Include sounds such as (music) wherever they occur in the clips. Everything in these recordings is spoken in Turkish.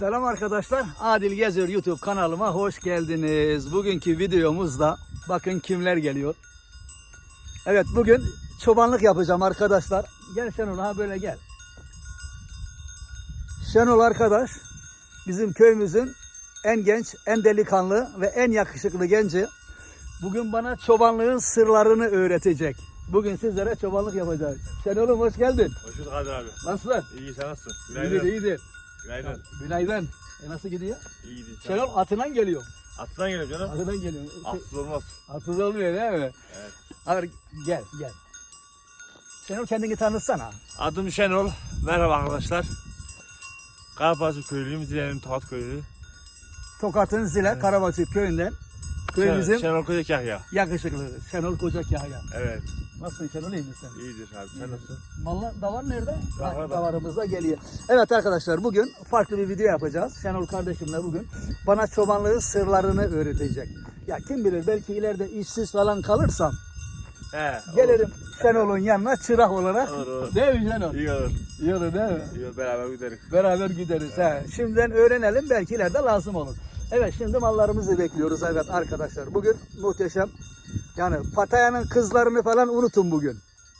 Selam arkadaşlar. Adil Geziyor YouTube kanalıma hoş geldiniz. Bugünkü videomuzda bakın kimler geliyor. Evet bugün çobanlık yapacağım arkadaşlar. Gel Şenol ha böyle gel. Şenol arkadaş bizim köyümüzün en genç, en delikanlı ve en yakışıklı genci. Bugün bana çobanlığın sırlarını öğretecek. Bugün sizlere çobanlık yapacağız. Şenol'um hoş geldin. Hoş bulduk Kadir abi. Nasılsın? İyi sen nasılsın? İyidir, iyidir. Günaydın. Günaydın. E nasıl gidiyor? İyiydi. Sen- Şenol atından geliyor. Atından geliyorum canım. Atından geliyor. Atsız olmaz. Atsız olmuyor değil mi? Evet. Hadi gel gel. Şenol kendini tanıtsana. Adım Şenol. Merhaba arkadaşlar. Karapazarı köylüyüm. Zile'nin Tokat köylü. Tokat'ın Zile Karabaşı köyünden köyümüzün Şenol, Koca Kahya. yakışıklı Şenol Koca Kahya. Evet. Nasılsın Şenol iyi misin? İyidir abi. Sen nasılsın? Mallar davar nerede? Davar da. Davarımız da geliyor. Evet arkadaşlar bugün farklı bir video yapacağız. Şenol kardeşimle bugün bana çobanlığın sırlarını öğretecek. Ya kim bilir belki ileride işsiz falan kalırsam He. gelirim Şenol'un yanına çırak olarak. Olur olur. Değil mi Şenol? İyi olur. İyi olur değil mi? İyi olur. Beraber gideriz. Beraber gideriz. He. Şimdiden öğrenelim belki ileride lazım olur. Evet şimdi mallarımızı bekliyoruz evet arkadaşlar. Bugün muhteşem. Yani Pataya'nın kızlarını falan unutun bugün.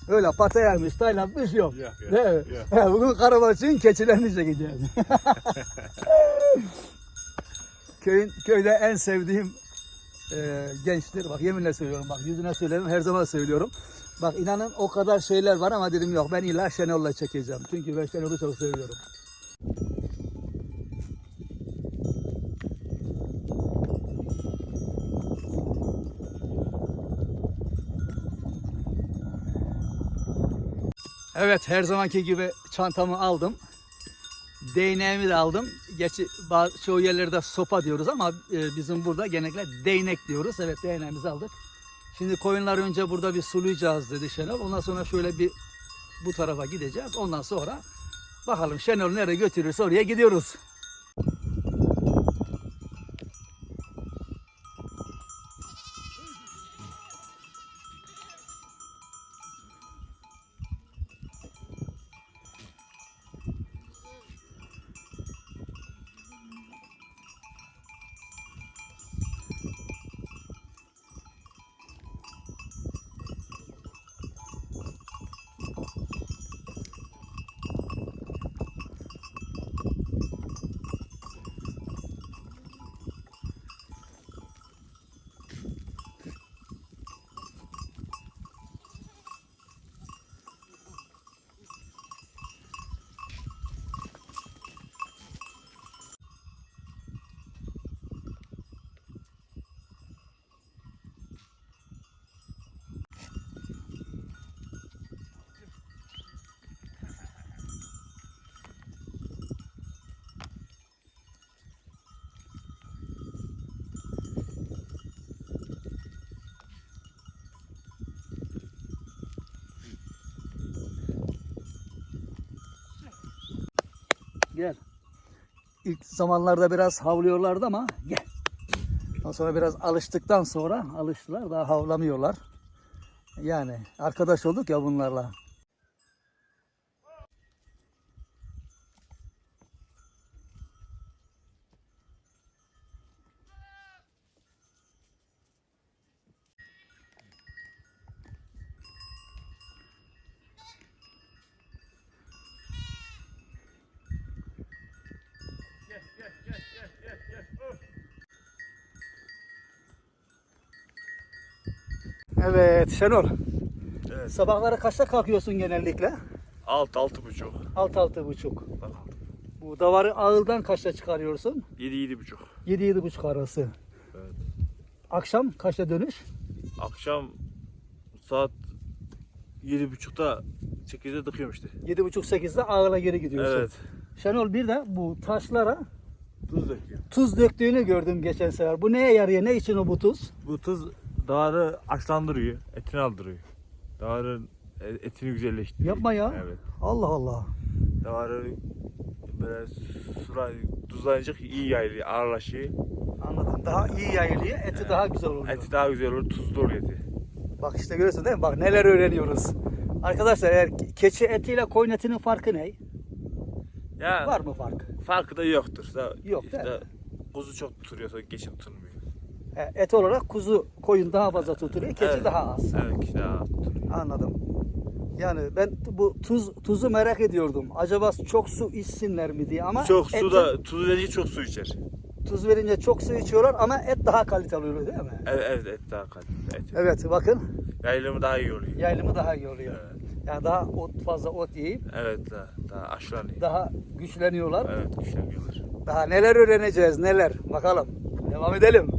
Öyle Pataya'ymış, Tayland'mış yok. Yok, yok, Değil mi? yok. (laughs) Bugün Karabaşı'nın keçilerini çekeceğiz. (laughs) Köyün, köyde en sevdiğim e, gençtir. Bak yeminle söylüyorum. Bak yüzüne söylerim. Her zaman söylüyorum. Bak inanın o kadar şeyler var ama dedim yok ben illa Şenol'la çekeceğim. Çünkü ben Şenol'u çok seviyorum. Evet her zamanki gibi çantamı aldım. Değneğimi de aldım. Geçi bazı çoğu yerlerde sopa diyoruz ama e, bizim burada genellikle değnek diyoruz. Evet değneğimizi aldık. Şimdi koyunları önce burada bir sulayacağız dedi Şenol. Ondan sonra şöyle bir bu tarafa gideceğiz. Ondan sonra bakalım Şenol nereye götürürse oraya gidiyoruz. Gel. İlk zamanlarda biraz havlıyorlardı ama gel. Ondan sonra biraz alıştıktan sonra alıştılar daha havlamıyorlar. Yani arkadaş olduk ya bunlarla. Evet Şenol. Evet. Sabahları kaçta kalkıyorsun genellikle? Alt, altı buçuk. Altı altı buçuk. Bu davarı ağıldan kaçta çıkarıyorsun? Yedi, yedi buçuk. Yedi yedi buçuk arası. Evet. Akşam kaçta dönüş? Akşam saat yedi buçukta sekizde tıkıyorum işte. Yedi buçuk sekizde ağıla geri gidiyorsun. Evet. Şenol bir de bu taşlara Tuz döküyorum. tuz döktüğünü gördüm geçen sefer. Bu neye yarıyor? Ne için o bu tuz? Bu tuz davarı açlandırıyor, etini aldırıyor. Davarın e, etini güzelleştiriyor. Yapma ya. Evet. Allah Allah. Davarı böyle sura, tuzlanınca iyi yayılıyor, ağırlaşıyor. Anladım. Daha iyi yayılıyor. Eti daha güzel oluyor. Eti daha güzel olur, tuzlu oluyor eti. Bak işte görüyorsun değil mi? Bak neler öğreniyoruz. Arkadaşlar eğer keçi etiyle koyun etinin farkı ne? Ya Var mı fark? farkı da yoktur. Da, Yok, işte, değil kuzu çok tutuyorsa geçi tutulmuyor. He, Et olarak kuzu, koyun daha fazla tutuluyor, keçi Evet. daha az. Evet keçi daha az tutuyor. Anladım. Yani ben bu tuz tuzu merak ediyordum. Acaba çok su içsinler mi diye ama Çok su da tuz verince çok su içer. tuz verince çok su içiyorlar ama et daha kaliteli oluyor değil mi? Evet, evet et daha kaliteli. Et. Evet bakın Yaylımı daha iyi oluyor. yaylımı daha iyi oluyor. Evet. Yani daha ot fazla ot yiyip Evet daha, daha aşılanıyor. daha güçleniyorlar. Evet güçleniyorlar. Daha neler öğreneceğiz neler bakalım. Devam edelim.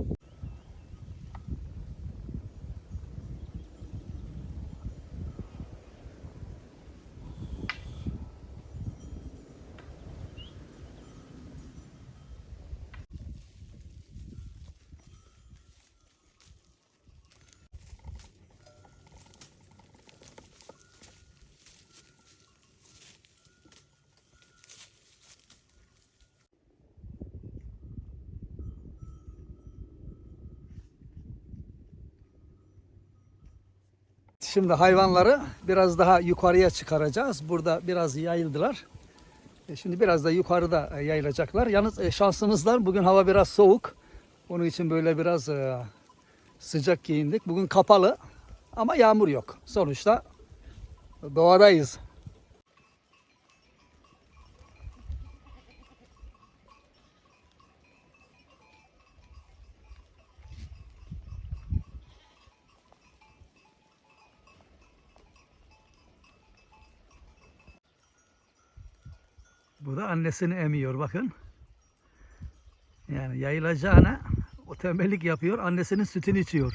Şimdi hayvanları biraz daha yukarıya çıkaracağız. Burada biraz yayıldılar. E, Şimdi biraz da yukarıda e, yayılacaklar. Yalnız e, şansımızlar bugün hava biraz soğuk. Onun için böyle biraz sıcak giyindik. Bugün kapalı ama yağmur yok. Sonuçta doğadayız. Bu da annesini emiyor bakın. Yani yayılacağına o tembellik yapıyor. Annesinin sütünü içiyor.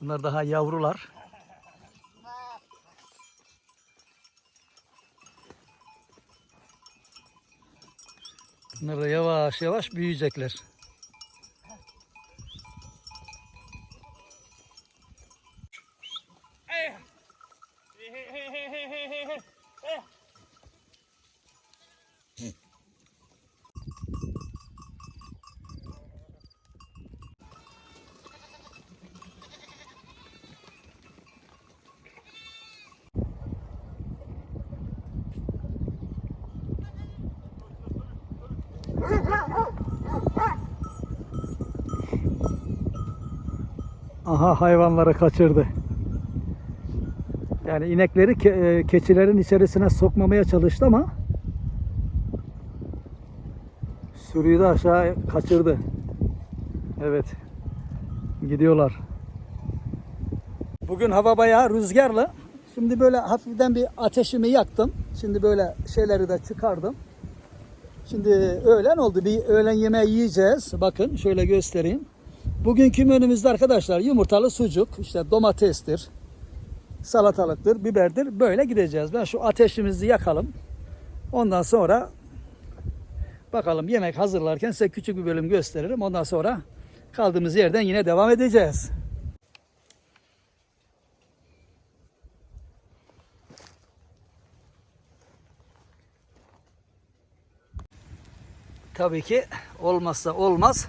Bunlar daha yavrular. Bunlar da yavaş yavaş büyüyecekler. Aha hayvanları kaçırdı. Yani inekleri ke- e, keçilerin içerisine sokmamaya çalıştı ama sürüyü de aşağı kaçırdı. Evet. Gidiyorlar. Bugün hava bayağı rüzgarlı. Şimdi böyle hafiften bir ateşimi yaktım. Şimdi böyle şeyleri de çıkardım. Şimdi öğlen oldu. Bir öğlen yemeği yiyeceğiz. Bakın şöyle göstereyim. Bugünkü menümüzde arkadaşlar yumurtalı sucuk, işte domatestir, salatalıktır, biberdir. Böyle gideceğiz. Ben şu ateşimizi yakalım. Ondan sonra bakalım yemek hazırlarken size küçük bir bölüm gösteririm. Ondan sonra kaldığımız yerden yine devam edeceğiz. Tabii ki olmazsa olmaz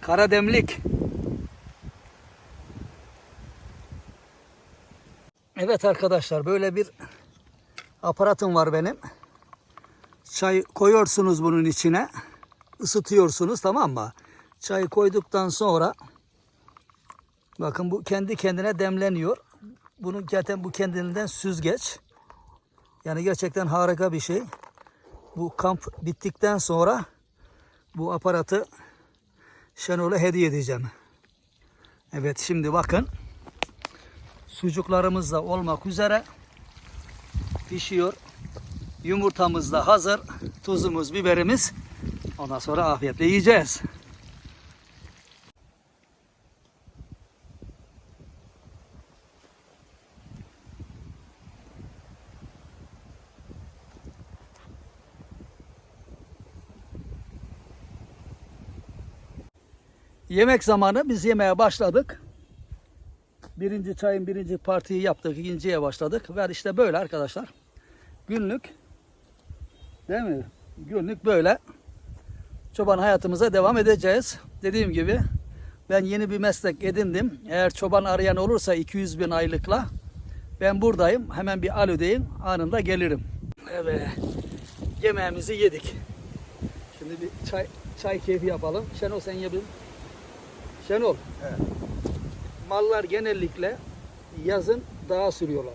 karademlik. Evet arkadaşlar böyle bir aparatım var benim. Çay koyuyorsunuz bunun içine. ısıtıyorsunuz tamam mı? Çayı koyduktan sonra bakın bu kendi kendine demleniyor. Bunun zaten bu kendinden süzgeç. Yani gerçekten harika bir şey. Bu kamp bittikten sonra bu aparatı Şenol'a hediye edeceğim. Evet şimdi bakın. Sucuklarımız da olmak üzere pişiyor. Yumurtamız da hazır. Tuzumuz, biberimiz. Ondan sonra afiyetle yiyeceğiz. Yemek zamanı biz yemeğe başladık. Birinci çayın birinci partiyi yaptık. ikinciye başladık. Ve işte böyle arkadaşlar. Günlük değil mi? Günlük böyle çoban hayatımıza devam edeceğiz. Dediğim gibi ben yeni bir meslek edindim. Eğer çoban arayan olursa 200 bin aylıkla Ben buradayım. Hemen bir alo deyin. Anında gelirim. Evet. Yemeğimizi yedik. Şimdi bir çay çay keyfi yapalım. Şenol sen ye. Şenol. Evet. Mallar genellikle yazın dağa sürüyorlar.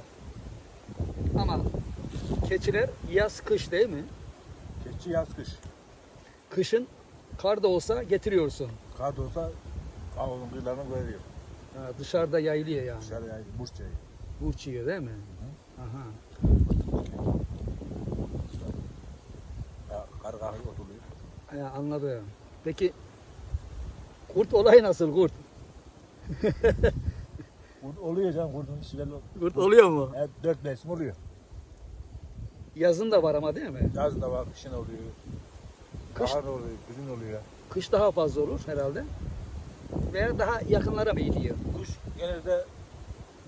Ama keçiler yaz kış değil mi? Keçi yaz kış. Kışın kar da olsa getiriyorsun. Kar da olsa avlunun kıyılarına koyuyor. Ha, dışarıda yayılıyor yani. Dışarıya burç çayı. Burç yiyor değil mi? Aha. Ya, kar kahve otuluyor. Ya, anladım. Peki kurt olayı nasıl kurt? (laughs) Kurt oluyor canım kurdun belli. Kurt oluyor mu? Evet, dört mevsim oluyor. Yazın da var ama değil mi? Yazın da var, kışın oluyor. Kış- Bahar oluyor, kışın oluyor. Kış daha fazla olur herhalde. Veya daha yakınlara mı gidiyor? Kuş genelde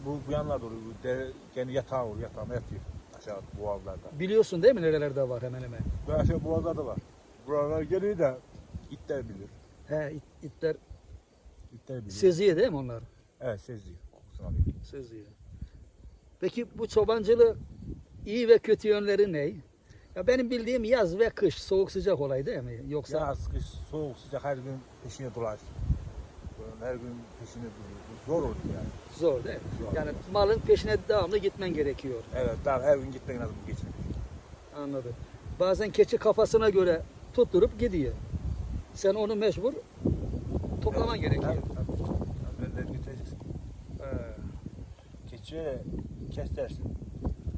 bu, bu yanlarda oluyor. Bu dere, kendi yatağı oluyor, yatağına yatıyor. Aşağı boğazlarda. Biliyorsun değil mi nerelerde var hemen hemen? Ve aşağı boğazlarda var. Buralar geliyor da itler bilir. He it- itler İtler bilir. seziyor değil mi onlar? Evet seziyor. Kokusunu alıyor. Seziyor. Peki bu çobancılık iyi ve kötü yönleri ne? Ya benim bildiğim yaz ve kış soğuk sıcak olay değil mi? Yoksa Yaz, kış, soğuk, sıcak her gün peşine. Böyle Her gün peşine duruyor. Bu Zor oluyor yani. zor değil mi? Zor. Yani malın peşine devamlı gitmen gerekiyor. Evet, daha her gün gitmek lazım geçmek. Anladım. Bazen keçi kafasına göre tutturup gidiyor. Sen onu mecbur toplaman gerekiyor. Ben de götüreceksin. Keçi kes dersin.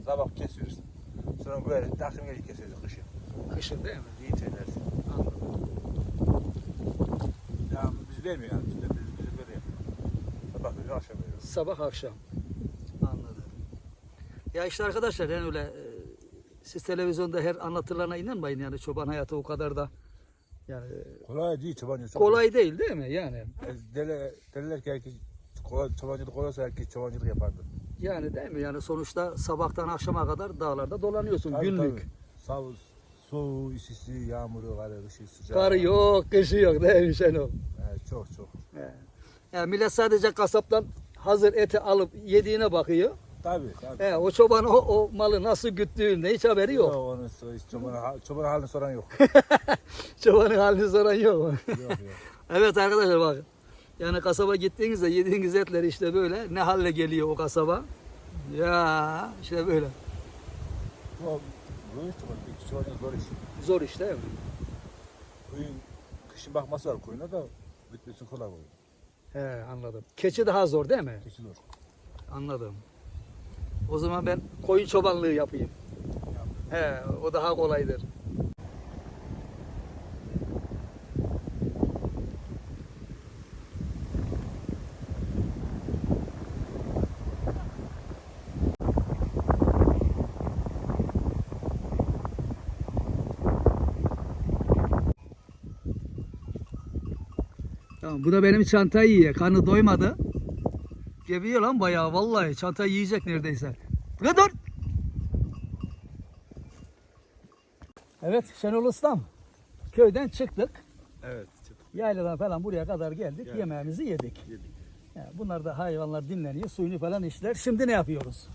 Sabah kesiyorsun. Sonra böyle akşam gece kesiyorsun kışın. Kışın değil mi? İyi edersin. Anladım. Ya biz vermiyor yani. Biz de biz, biz böyle yapıyoruz. Sabah veriyor, akşam veriyor. Sabah akşam. Anladım. Ya işte arkadaşlar yani öyle e, siz televizyonda her anlatılarına inanmayın yani çoban hayatı o kadar da yani Kolay değil çobancı. çok kolay değil değil mi yani? E, Dele, derler ki herkes kolay, çobancılık kolaysa herkes çobancılık yapardı. Yani değil mi? Yani sonuçta sabahtan akşama kadar dağlarda dolanıyorsun Tabii, günlük. tabii. Sağ, soğuğu, isisi, yağmuru, karı, kışı, sıcağı. Karı yok, kışı yok değil mi Şenol? Evet, çok çok. Yani millet sadece kasaptan hazır eti alıp yediğine bakıyor. Tabii tabii. He, o çoban o, o malı nasıl güttüğünde hiç haberi yok. Onu, hiç çobanın, çobanın halini soran yok. (laughs) Çobanın halini soran yok. yok yok. evet arkadaşlar bakın. Yani kasaba gittiğinizde yediğiniz etler işte böyle ne halle geliyor o kasaba. Ya işte böyle. Bu, bu iş çoban, çobancılık zor iş. Zor iş değil mi? Kuyun, kışın bakması var kuyuna da bitmesi kolay oluyor. He anladım. Keçi daha zor değil mi? Keçi zor. Anladım. O zaman ben koyun çobanlığı yapayım. He, o daha kolaydır. Tamam, bu da benim çantayı yiyor. Karnı doymadı. Gebiyor lan bayağı vallahi. Çantayı yiyecek neredeyse. Buraya dur. Evet Şenol Ustam. Köyden çıktık. Evet. Yayladan falan buraya kadar geldik. Geldik. Yemeğimizi yedik. Yedik. Yani bunlar da hayvanlar dinleniyor. Suyunu falan içtiler. Şimdi ne yapıyoruz?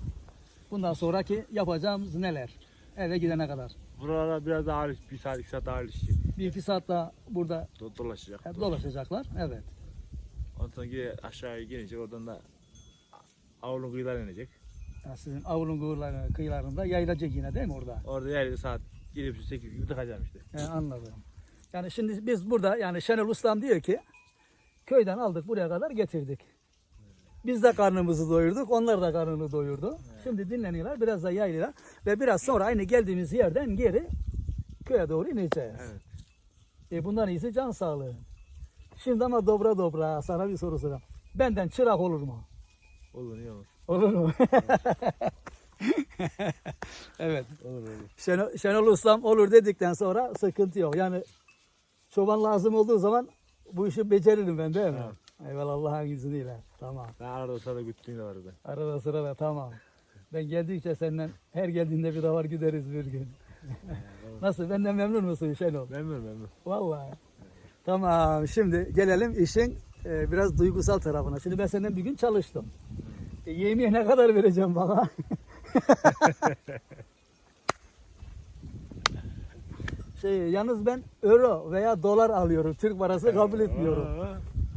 Bundan sonraki yapacağımız neler? Eve gidene kadar. Buralara biraz daha ağır, bir saat iki saat daha ağır işçi. Bir iki saat daha burada Do- dolaşacak. dolaşacaklar. Evet. Ondan sonra aşağıya gelince oradan da avlun kıyılarına inecek. Yani sizin avlun kıyılarında, kıyılarında yayılacak yine değil mi orada? Orada yerde saat 7.30-8 gibi tıkacağım işte. He, anladım. Yani şimdi biz burada yani Şenol Ustam diyor ki köyden aldık buraya kadar getirdik. Biz de karnımızı doyurduk, onlar da karnını doyurdu. Şimdi dinleniyorlar, biraz da yaylılar ve biraz sonra aynı geldiğimiz yerden geri köye doğru ineceğiz. Evet. E bundan iyisi can sağlığı. Şimdi ama dobra dobra sana bir soru sorayım. Benden çırak olur mu? Olur iyi olur. Olur mu? (laughs) evet. Olur olur. Şenol, Şenol Ustam olur dedikten sonra sıkıntı yok. Yani çoban lazım olduğu zaman bu işi beceririm ben değil mi? Eyvallah Allah'ın izniyle. Tamam. Ben arada sırada güttüğüm de vardı. Arada sırada tamam. Ben geldikçe senden her geldiğinde bir davar gideriz bir gün. (laughs) Nasıl? Benden memnun musun Şenol? Memnun memnun. Vallahi. Tamam. Şimdi gelelim işin e, biraz duygusal tarafına. Şimdi ben senden bir gün çalıştım. E, yemeğe ne kadar vereceğim bana? (laughs) şey, yalnız ben euro veya dolar alıyorum. Türk parası kabul etmiyorum.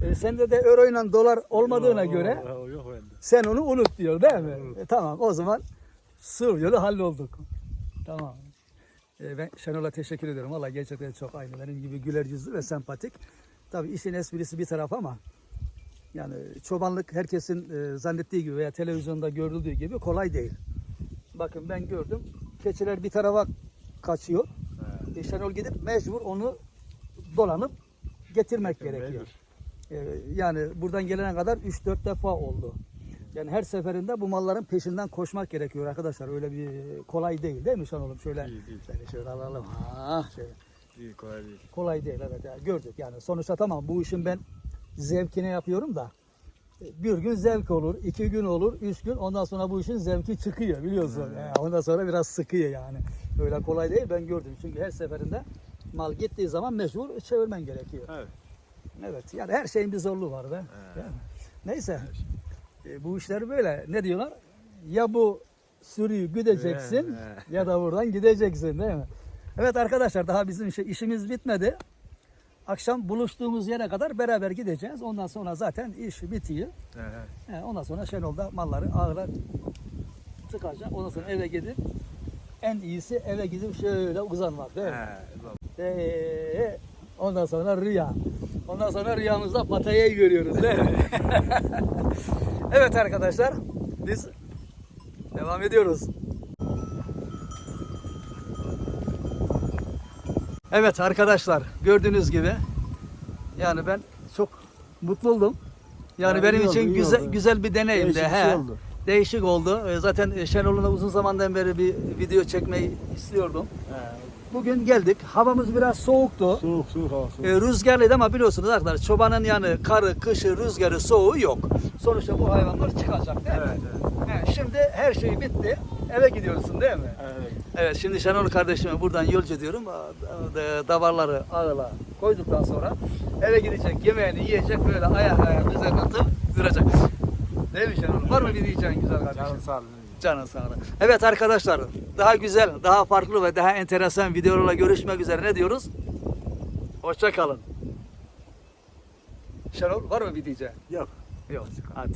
E, sende de euro ile dolar olmadığına göre sen onu unut diyor değil mi? E, tamam o zaman sığ yolu hallolduk. Tamam. E, ben Şenol'a teşekkür ediyorum. Valla gerçekten çok aynı. Benim gibi güler yüzlü ve sempatik. Tabii işin esprisi bir taraf ama yani çobanlık herkesin e, zannettiği gibi veya televizyonda görüldüğü gibi kolay değil. Bakın ben gördüm. Keçiler bir tarafa kaçıyor. E, Şenol gidip mecbur onu dolanıp getirmek gerekiyor. Ee, yani buradan gelene kadar 3-4 defa oldu. Yani her seferinde bu malların peşinden koşmak gerekiyor arkadaşlar. Öyle bir kolay değil değil mi Şenol'um? Şöyle, Değil, değil. şöyle alalım. Ha, şöyle. Değil kolay değil. Kolay değil evet. Yani gördük yani. Sonuçta tamam bu işin ben zevkine yapıyorum da bir gün zevk olur, iki gün olur, üç gün ondan sonra bu işin zevki çıkıyor biliyorsun. Yani ondan sonra biraz sıkıyor yani. Öyle kolay değil ben gördüm. Çünkü her seferinde mal gittiği zaman mecbur çevirmen gerekiyor. Evet. Evet yani her şeyin bir zorluğu var be. Değil mi? Neyse e, bu işler böyle. Ne diyorlar? Ya bu sürüyü güdeceksin ya da buradan gideceksin değil mi? Evet arkadaşlar daha bizim işimiz bitmedi. Akşam buluştuğumuz yere kadar beraber gideceğiz. Ondan sonra zaten iş bitiyor. He. He, ondan sonra Şenol'da malları ağıra tıkacak. Ondan sonra eve gidip en iyisi eve gidip şöyle uzanmak değil mi? Ulan. Ee, ondan sonra rüya. Ondan sonra rüyamızda Pataya'yı görüyoruz değil mi? (laughs) evet arkadaşlar biz devam ediyoruz. Evet arkadaşlar gördüğünüz gibi yani ben çok mutlu oldum. Yani Ya, benim için oldu, güzel oldu. güzel bir deneyimdi. Değişik He. şey oldu. Değişik oldu. Ee, Zaten Şenol'una uzun zamandan beri bir video çekmeyi istiyordum. Bugün geldik. Havamız biraz soğuktu. Soğuk soğuk hava soğuk. E, rüzgarlıydı ama biliyorsunuz arkadaşlar çobanın yani karı, kışı, rüzgarı, soğuğu yok. Sonuçta bu hayvanlar çıkacak değil mi? Evet, evet. He, şimdi her şey bitti. Eve gidiyorsun değil mi? Evet. Evet şimdi Şenol kardeşime buradan yolcu ediyorum. A- da- Davarları ağla koyduktan sonra eve gidecek, yemeğini yiyecek böyle ayak ayak üzerine atıp duracak. Değil mi Şenol? Var mı bir diyeceğin güzel kardeşim? Canın sağ olun. Canın sağ olun. Evet arkadaşlar daha güzel, daha farklı ve daha enteresan videolarla görüşmek üzere ne diyoruz? Hoşça kalın. Şenol var mı bir diyeceğin? Yok. Yok. Hadi.